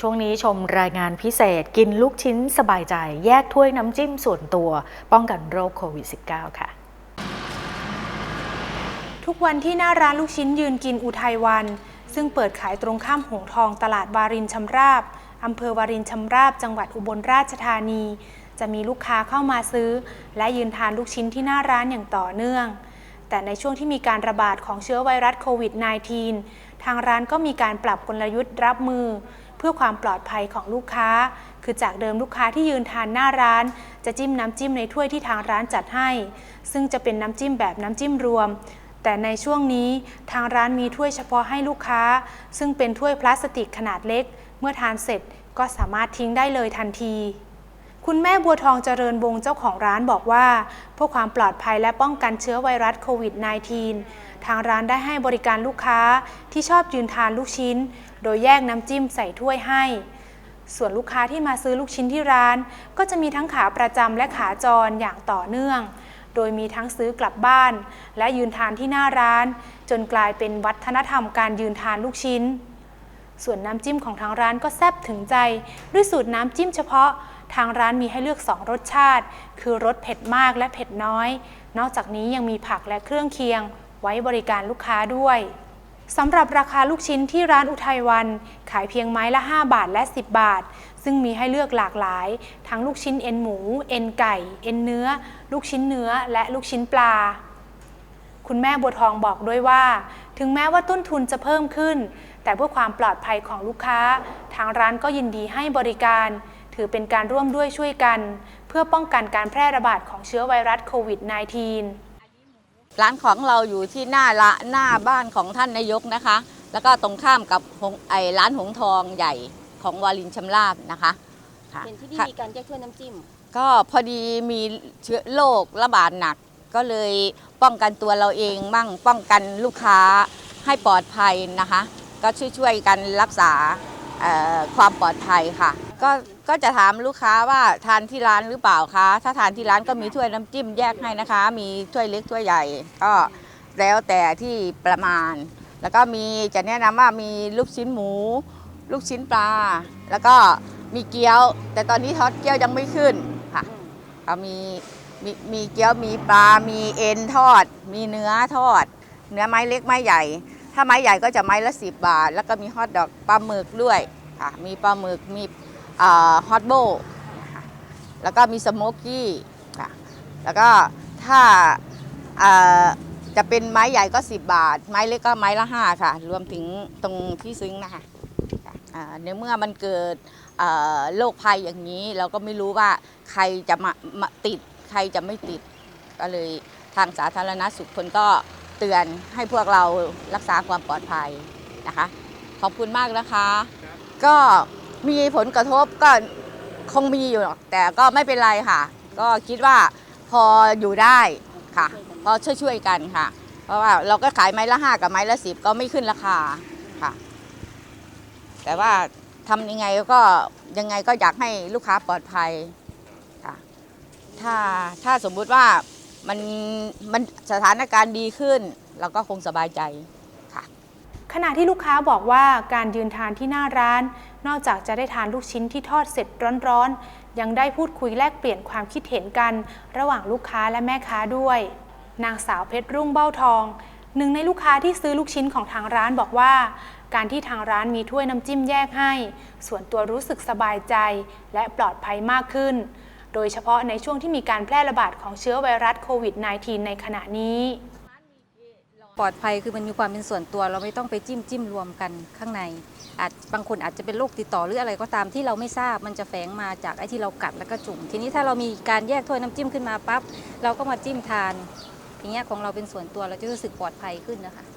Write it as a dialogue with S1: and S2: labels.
S1: ช่วงนี้ชมรายงานพิเศษกินลูกชิ้นสบายใจ แยกถ้วยน้ำจิ้มส่วนตัว ป้องกันโรคโควิด -19 ค่ะ
S2: ทุกวันที่หน้าร้านลูกชิ้นยืนกินอุทัยวัน ซึ่งเปิดขายตรงข้ามหงทองตลาดวารินชำราบอำเภอวารินชำราบ จังหวัดอุบลราชธานี จะมีลูกค้าเข้ามาซื้อ และยืนทานลูกชิ้นที่หน้าร้านอย่างต่อเนื่อง แต่ในช่วงที่มีการระบาดของเชื้อไวรัสโควิด -19 ทางร้านก็มีการปรับกลยุทธ์รับมือ เพื่อความปลอดภัยของลูกค้า คือจากเดิมลูกค้าที่ยืนทานหน้าร้าน จะจิ้มน้ำจิ้มในถ้วยที่ทางร้านจัดให้ ซึ่งจะเป็นน้ำจิ้มแบบน้ำจิ้มรวม แต่ในช่วงนี้ทางร้านมีถ้วยเฉพาะให้ลูกค้า ซึ่งเป็นถ้วยพลาสติกขนาดเล็ก เมื่อทานเสร็จก็สามารถทิ้งได้เลยทันที คุณแม่บัวทองเจริญวงศ์เจ้าของร้านบอกว่า เพื่อความปลอดภัยและป้องกันเชื้อไวรัสโควิด -19 ทางร้านได้ให้บริการลูกค้าที่ชอบยืนทานลูกชิ้น โดยแยกน้ำจิ้มใส่ถ้วยให้ ส่วนลูกค้าที่มาซื้อลูกชิ้นที่ร้าน ก็จะมีทั้งขาประจำและขาจรอย่างต่อเนื่อง โดยมีทั้งซื้อกลับบ้าน และยืนทานที่หน้าร้าน จนกลายเป็นวัฒนธรรมการยืนทานลูกชิ้น ส่วนน้ำจิ้มของทางร้านก็แซ่บถึงใจ ด้วยสูตรน้ำจิ้มเฉพาะทางร้านมีให้เลือก 2 รสชาติ คือรสเผ็ดมากและเผ็ดน้อย นอกจากนี้ยังมีผักและเครื่องเคียง ไว้บริการลูกค้าด้วยสำหรับราคาลูกชิ้นที่ร้านอุทัยวัน ขายเพียงไม้ละ 5 บาทและ 10 บาท ซึ่งมีให้เลือกหลากหลาย ทั้งลูกชิ้นเอ็นหมู เอ็นไก่ เอ็นเนื้อ ลูกชิ้นเนื้อและลูกชิ้นปลา คุณแม่บัวทองบอกด้วยว่า ถึงแม้ว่าต้นทุนจะเพิ่มขึ้น แต่เพื่อความปลอดภัยของลูกค้า ทางร้านก็ยินดีให้บริการ ถือเป็นการร่วมด้วยช่วยกัน เพื่อป้องกันการแพร่ระบาดของเชื้อไวรัสโควิด -19
S3: ร้านของเราอยู่ที่หน้าละหน้าบ้านของท่านนายกนะคะ แล้วก็ตรงข้ามกับหงไอร้านหงทองใหญ่ของวารินชำราบนะคะค่ะ
S4: เห็นที่นี่
S3: ค่ะ
S4: มีการแยกถ้วยน้ำจิ้ม
S3: ก็พอดีมีเชื้อโรคระบาดหนักก็เลย ป้องกันตัวเราเองมั่งป้องกันลูกค้าให้ปลอดภัยนะคะ ก็ช่วยๆกันรักษาความปลอดภัยค่ะ ก็ก็จะถามลูกค้าว่าทานที่ร้านหรือเปล่าคะ ถ้าทานที่ร้านก็มีถ้วยน้ำจิ้มแยกให้นะคะ มีถ้วยเล็กถ้วยใหญ่ ก็แล้วแต่ที่ประมาณ แล้วก็มีจะแนะนำว่ามีลูกชิ้นหมู ลูกชิ้นปลา แล้วก็มีเกี๊ยว แต่ตอนนี้ทอดเกี๊ยวยังไม่ขึ้นค่ะก็มี มีมีเกี๊ยวมีปลา มีเอ็นทอด มีเนื้อทอด เนื้อไม้เล็กไม้ใหญ่ ถ้าไม้ใหญ่ก็จะไม้ละสิบบาท แล้วก็มีฮอทดอกปลาหมึกด้วยค่ะ มีปลาหมึก มีฮอตโบแล้วก็มีสโมกกี้ค่ะ แล้วก็ถ้าจะเป็นไม้ใหญ่ก็ 10 บาท ไม้เล็กก็ไม้ละ 5 ค่ะ รวมถึงตรงที่ซึ้งนะคะค่ะในเมื่อมันเกิดโรคภัยอย่างนี้ เราก็ไม่รู้ว่าใครจะมามาติด ใครจะไม่ติดก็เลยทางสาธารณสุขคนก็เตือนให้พวกเรารักษาความปลอดภัยนะคะ ขอบคุณมากนะคะ ก็มีผลกระทบก็คงมีอยู่หรอกแต่ก็ไม่เป็นไรค่ะ ก็คิดว่าพออยู่ได้ค่ะพอช่วยๆกันค่ะ เพราะว่าเราก็ขายไม้ละห้ากับไม้ละสิบก็ไม่ขึ้นราคาค่ะ แต่ว่าทำยังไงก็ยังไงก็อยากให้ลูกค้าปลอดภัย ถ้าถ้าสมมุติว่ามันมันสถานการณ์ดีขึ้น เราก็คงสบายใจค่ะ
S2: ขณะที่ลูกค้าบอกว่าการยืนทานที่หน้าร้าน นอกจากจะได้ทานลูกชิ้นที่ทอดเสร็จร้อนๆ ยังได้พูดคุยแลกเปลี่ยนความคิดเห็นกัน ระหว่างลูกค้าและแม่ค้าด้วย นางสาวเพชรรุ่งเบ้าทอง หนึ่งในลูกค้าที่ซื้อลูกชิ้นของทางร้านบอกว่า การที่ทางร้านมีถ้วยน้ำจิ้มแยกให้ ส่วนตัวรู้สึกสบายใจและปลอดภัยมากขึ้น โดยเฉพาะในช่วงที่มีการแพร่ระบาดของเชื้อไวรัสโควิด -19 ในขณะนี้
S5: ปลอดภัยคือมันมีความเป็นส่วนตัวเราไม่ต้องไปจิ้มจิ้มรวมกันข้างในอาจบางคนอาจจะเป็นโรคติดต่อหรืออะไรก็ตามที่เราไม่ทราบมันจะแฝงมาจากไอ้ที่เรากัดแล้วก็จุ่มทีนี้ถ้าเรามีการแยกถ้วยน้ำจิ้มขึ้นมาปั๊บเราก็มาจิ้มทานอย่างเงี้ยของเราเป็นส่วนตัวเราจะรู้สึกปลอดภัยขึ้นนะคะ